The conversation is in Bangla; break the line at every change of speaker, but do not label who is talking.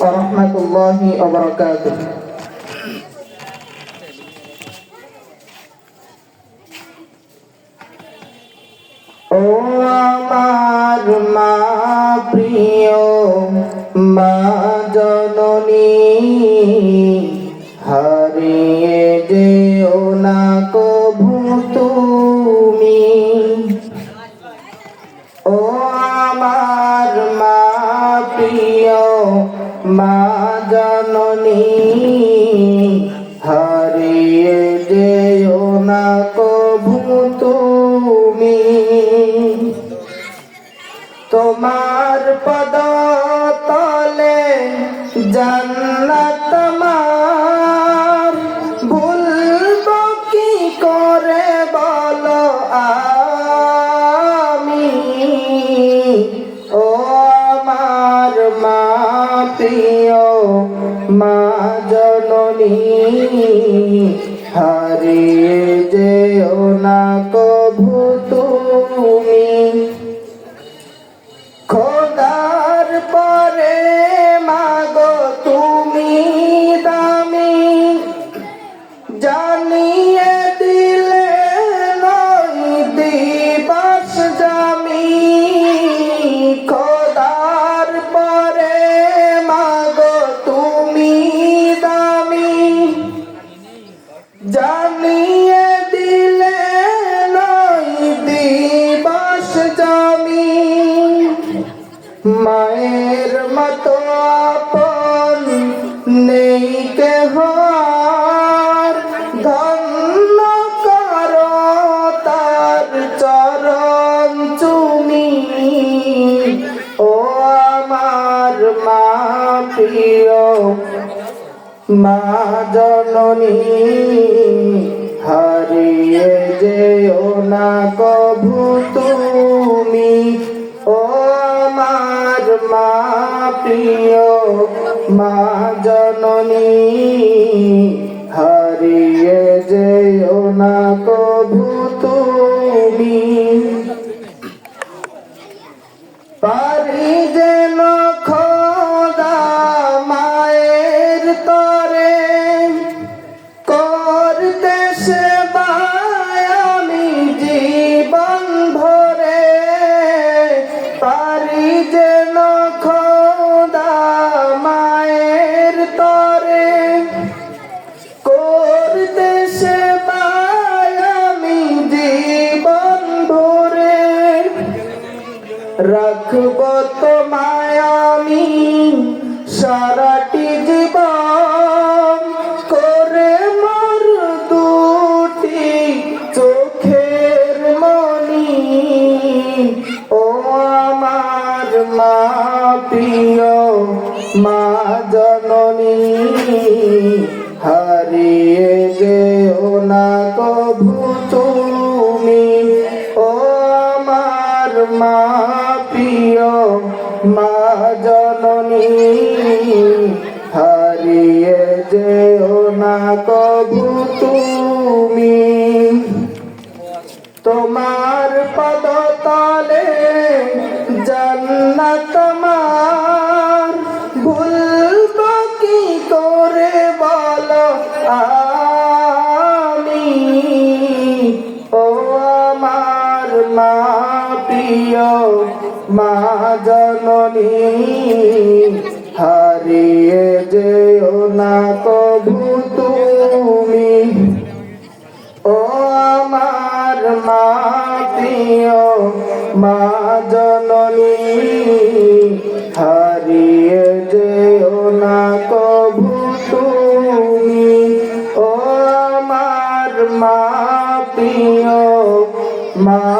ورحمة الله وبركاته ও আমার মা প্রিয় মা জননী হারিয়ে যেও না কভু তুমি ও আমার মা জাননী হারিয়ে যেও না কভু তুমি। তোমার প্রিয় মা জননী হারিয়ে যেও না কভু তুমি। খোদার পরে মায়ের মতো আপন নেই কেহ ধন্য তার ও আমার মা প্রিয় জননী, হারিয়ে যেও না কভু তুমি। প্রিয় মা জননী হারিয়ে যেও না কভু তুমি। পারি রাখব তোমায় আমি সারাটি প্রিয় মা জননী হারিয়ে যেও না কবু তুমি। তোমার পদ মা জননী, হারিয়ে যেও না কভু তুমি। ও আমার মা প্রিয় মা জননী, হারিয়ে যেও না কভু তুমি। ও আমার মা প্রিয় মা